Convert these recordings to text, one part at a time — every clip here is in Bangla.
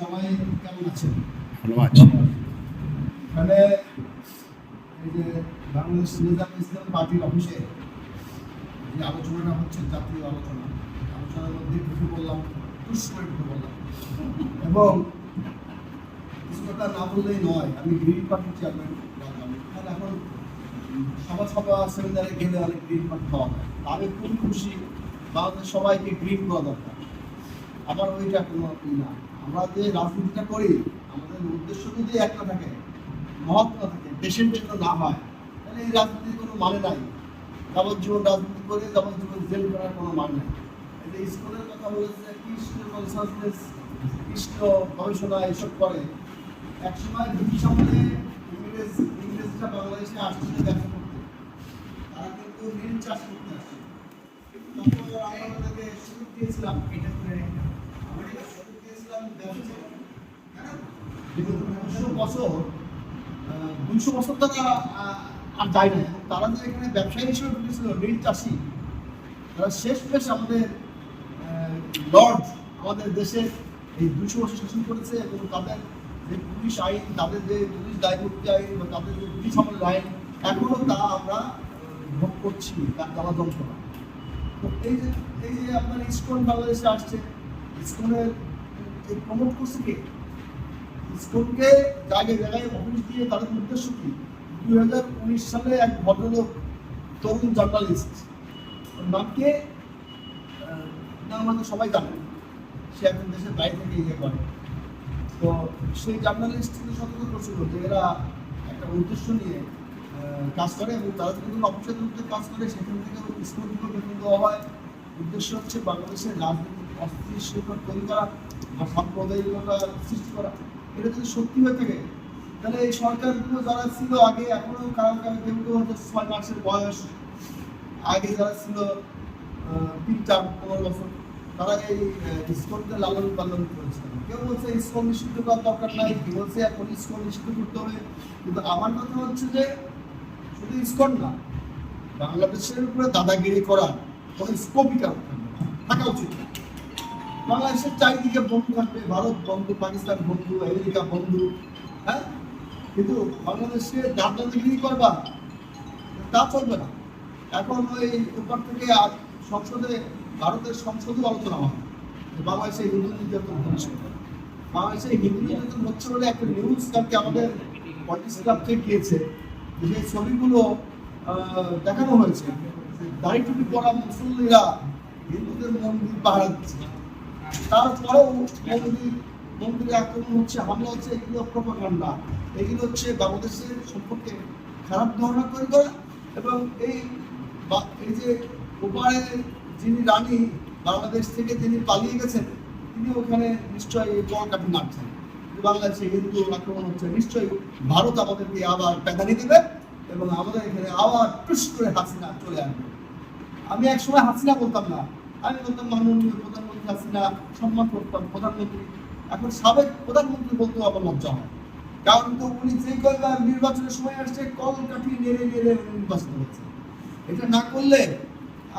সবাই কেমন আছেন? ভালো আছে। এই যে বাংলাদেশ নিজাম ইসলাম পার্টির অফিসে যে আলোচনাটা হচ্ছে জাতীয় আলোচনা আলোচনার মধ্যে ঢুকে বললাম টুস করে ঢুকে বললাম এবং কিছু কথা না বললেই নয় আমি গ্রিন পার্টির চেয়ারম্যান তাহলে এখন সভা সভা সেমিনারে গেলে অনেক গ্রিন পার্টি পাওয়া যায়। আমি খুব খুশি বাংলাদেশ সবাইকে গ্রিন করা দরকার। আমার ওইটা কোনো না। আমরা যে রাজনীতিটা করি, আমাদের উদ্দেশ্য যদি একটা থাকে? মহৎ না থাকে দেশের জন্য না হয়। তাহলে এই রাজনীতির কোনো মানে নাই। যাবজ্জীবন রাজনীতি করে যাবজ্জীবন জেল করার কোনো মানে নাই। যে স্কুলের কথা বলেছে, কৃষ্ণ কনসাসনেস কৃষ্ণ গবেষণা এসব করে। একসময় ব্রিটিশ আমলে ইংরেজ, ইংরেজরা বাংলাদেশে আসছিল ব্যবসা করতে। তারা কিন্তু নীল চাষ করতে আসছে তখন আমরা তাদেরকে সুযোগ দিয়েছিলাম, এটা করে আমরা এটা সুযোগ দিয়েছিলাম ব্যবসা হ্যাঁ দেখুন দুশো বছর দুইশো বছর তারা আর যায় তারা যে এখানে ব্যবসায়ী হিসেবে ঢুকেছিল চাষি, তারা শেষ বেশ আমাদের লর্ড, আমাদের দেশে এই দুশো বছর শাসন এবং তাদের পুলিশ আইন, তাদের যে পুলিশ দায়মুক্তি আইন বা তাদের যে ব্রিটিশ আমলের আইন, এখনও তা আমরা ভোগ করছি তার যন্ত্রণা তো এই যে এই যে আপনার ইস্কন বাংলাদেশে আসছে, ইস্কনের প্রমোট করছে কে ইস্কনকে জায়গায় জায়গায় অফিস দিয়ে তাদের উদ্দেশ্য কি? দুই হাজার উনিশ সালে এক ভদ্রলোক, তরুণ জার্নালিস্ট নামকে নাম হয়তো সবাই জানেন সে এখন দেশের বাইরে থেকে ইয়ে করে। তো সেই জার্নালিস্ট কিন্তু সতর্ক করছিল যে এরা একটা উদ্দেশ্য নিয়ে কাজ করে এবং তারা যদি অফিসের বিরুদ্ধে কাজ করে, সেখান থেকে স্কুলগুলো বেতন দেওয়া হয় উদ্দেশ্য হচ্ছে বাংলাদেশের রাজনৈতিক করা করা। এটা যদি সত্যি হয়ে থাকে তাহলে এই সরকারগুলো যারা ছিল আগে এখনও কারও কারও বয়স আগে যারা ছিল তারা এই লালন করেছিল। কেউ বলছে দরকার নাই কেউ বলছে এখন করতে হবে। কিন্তু আমার কথা হচ্ছে যে শুধু ইস্কন না বাংলাদেশের উপরে দাদাগিরি করার কোনো কারণ না, থাকা উচিত। না। বাংলাদেশের চারিদিকে বন্ধু থাকবে, ভারত বন্ধু, পাকিস্তান বন্ধু, আমেরিকা বন্ধু হ্যাঁ? কিন্তু বাংলাদেশে দাদাগিরি করবা, তা চলবে না। এখন ওই উপর থেকে আজ সংসদে, ভারতের সংসদেও আলোচনা হয় বাংলাদেশে হিন্দু নির্যাতন হচ্ছে। বাংলাদেশে হিন্দু নির্যাতন হচ্ছে বলে একটা নিউজ কালকে আমাদের পলিটিক্স ক্লাব থেকে গিয়েছে, যে ছবিগুলো দেখানো হয়েছে। দাড়ি টুপি পরা মুসল্লিরা হিন্দুদের মন্দির পাহারা দিচ্ছে। তারপরেও মন্দির মন্দিরে আক্রমণ হচ্ছে হামলা হচ্ছে, এগুলো প্রপাগান্ডা এগুলো হচ্ছে বাংলাদেশের সম্পর্কে খারাপ ধারণা তৈরি করা এবং এই এই যে ওপারে যিনি রানী, বাংলাদেশ থেকে যিনি পালিয়ে গেছেন, তিনি ওখানে নিশ্চয়ই জল কাঠি মারছেন বাংলাদেশে হিন্দু আক্রমণ হচ্ছে, নিশ্চয়ই ভারত আমাদেরকে আবার প্যাদানি দেবে এবং আমাদের এখানে আবার টুস করে হাসিনা চলে আসবে। আমি এক সময় হাসিনা বলতাম না আমি বলতাম মাননীয় প্রধানমন্ত্রী হাসিনা সম্মান করতাম প্রধানমন্ত্রী এখন সাবেক প্রধানমন্ত্রী বলতেও আমার লজ্জা হয়। কারণ তো উনি যে কয়বার নির্বাচনের সময় আসছে, কল কাঠি নেড়ে নেড়ে নির্বাচন হচ্ছে এটা না করলে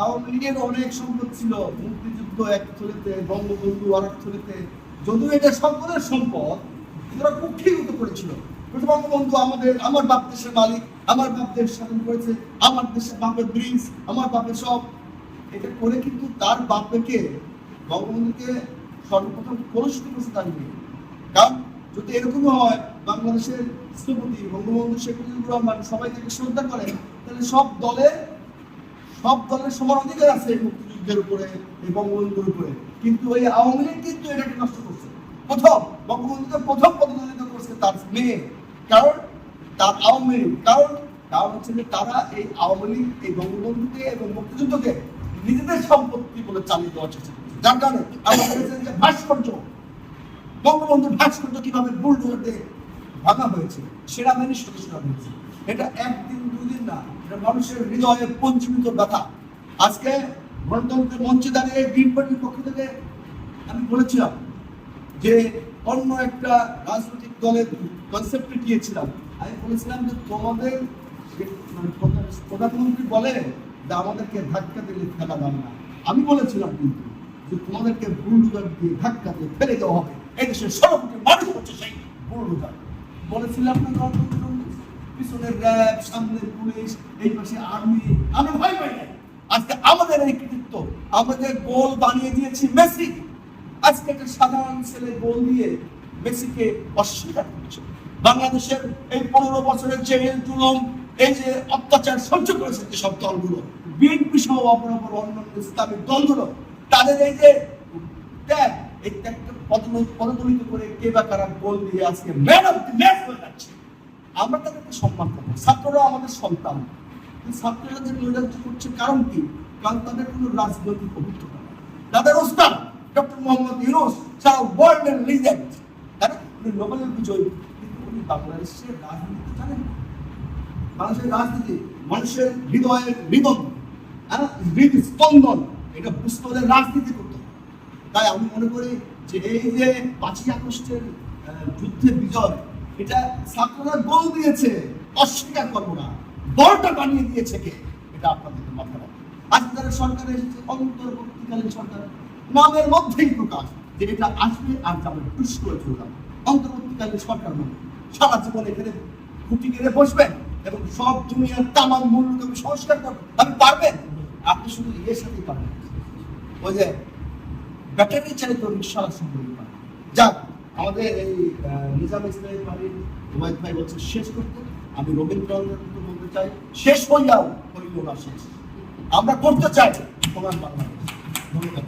আওয়ামী লীগের অনেক সম্পদ ছিল, মুক্তিযুদ্ধ এক থলেতে, বঙ্গবন্ধু আর এক থলেতে। যদিও এটা সকলের সম্পদ ওরা কুক্ষিগত করেছিল। বঙ্গবন্ধু আমাদের, আমার বাপ দেশের মালিক, আমার বাপ দেশ স্বাধীন করেছে, আমার দেশের বাপের ব্রিজ আমার বাপের সব এটা করে কিন্তু তার বাপকে বঙ্গবন্ধুকে সর্বপ্রথম পুরস্কৃত করছে তার কারণ যদি এরকম হয়, বাংলাদেশের স্থপতি বঙ্গবন্ধু শেখ মুজিবুর রহমান সবাই তাকে শ্রদ্ধা করে তাহলে সব দলে, সব দলের সমান অধিকার আছে মুক্তিযুদ্ধের উপরে, এই বঙ্গবন্ধুর উপরে। কিন্তু ওই আওয়ামী লীগ কিন্তু এটাকে নষ্ট করছে। প্রথম বঙ্গবন্ধুকে প্রথম প্রতিদ্বন্দ্বিতা করছে তার মেয়ে। কারণ তার আওয়ামী লীগ। কারণ কারণ হচ্ছে যে তারা এই আওয়ামী লীগ, এই বঙ্গবন্ধুকে এবং মুক্তিযুদ্ধকে নিজেদের সম্পত্তি বলে চালিয়ে দেওয়ার চেষ্টা করছে। যার কারণে আমরা দেখেছেন যে ভাস্কর্য বঙ্গবন্ধুর ভাস্কর্য কীভাবে বুলডোজার দিয়ে ভাঙা হয়েছে সেনাবাহিনীর সদস্যরা হয়েছে। এটা একদিন, দুদিন না, এটা মানুষের হৃদয়ে পঞ্চমিত ব্যথা। আজকে গণতন্ত্রের মঞ্চে দাঁড়িয়ে গ্রিন পার্টির পক্ষ থেকে আমি বলেছিলাম যে অন্য একটা রাজনৈতিক দলের কনসেপ্টে গিয়েছিলাম আমি বলেছিলাম যে তোমাদের মানে প্রধানমন্ত্রী বলে যে আমাদেরকে ধাক্কা দিলে ফেলা যাবে না। আমি বলেছিলাম কিন্তু যে তোমাদেরকে বুলডোজার দিয়ে ধাক্কা দিয়ে ফেলে দেওয়া হবে। এই দেশের মানুষ হচ্ছে সেই বুলডোজার। বলেছিলাম না পিছনের র্যাব, সামনের পুলিশ, এই পাশে আর্মি। আমরা ভয় পাই নাই। আজকে আমাদের এই কৃতিত্ব আমাদের গোল বানিয়ে দিয়েছি মেসি, আজকে একটা সাধারণ ছেলে গোল দিয়ে মেসিকে অস্বীকার করছে। বাংলাদেশের এই পনেরো বছরের জেল এই যে অত্যাচার সহ্য করেছে যেসব দলগুলো। বিএনপি সহ অপর অপর অন্যান্য ইসলামিক দলগুলো, তাদের এই যে ত্যাগ, এই ত্যাগকে পদদলিত করে কে বা কারা গোল দিয়ে আজকে ম্যান অফ দি ম্যাচ হয়ে যাচ্ছে। আমরা তাদেরকে সম্মান করব। ছাত্ররা আমাদের সন্তান। ছাত্ররা যে নৈরাজ্য করছে কারণ কি? কারণ তাদের কোনো রাজনৈতিক অভিজ্ঞতা নেই। তাদের ওস্তাদ, ডক্টর মোহাম্মদ ইউনুস সারা ওয়ার্ল্ডের লিজেন্ড তারা উনি নোবেলের বিজয়ী? কিন্তু উনি বাংলাদেশের রাজনীতি জানেন। মানুষের রাজনীতি মানুষের হৃদয়ের হৃদয় হৃদস্পন্দন। এটা বুঝতে হলে রাজনীতি করতে। হবে তাই আমি মনে করি যে এই যে পাঁচই আগস্টের আহ, যুদ্ধে বিজয় এটা ছাত্ররা গোল দিয়েছে অস্বীকার করব না বড়টা বানিয়ে দিয়েছে কে? এটা আপনাদের মাথায় রাখবে আজকে যারা সরকার এসেছে অন্তর্বর্তীকালীন সরকার নামের মধ্যেই প্রকাশ যে এটা আসবে আর যাবে টুস করে চলে যাবে অন্তর্বর্তীকালীন সরকার মানে সারা জীবন এখানে খুঁটি কেড়ে বসবেন এবং সব দুনিয়ার তামাম মূল্যকে সংস্কার করবেন। আপনি পারবেন? আপনি শুধু ইয়ের সাথেই পারবেন ওই যে ব্যাটারি চালিত রিক্সা সম্পর্কে পারে যাক, আমাদের এই নিজাম ইসলামের বাড়ির ওয়াইদ ভাই বলছে, শেষ করতে। আমি রবীন্দ্রনাথ বলতে চাই। শেষ হইয়াও হইল না শেষ আমরা করতে চাই প্রধান বাংলাদেশ। ধন্যবাদ।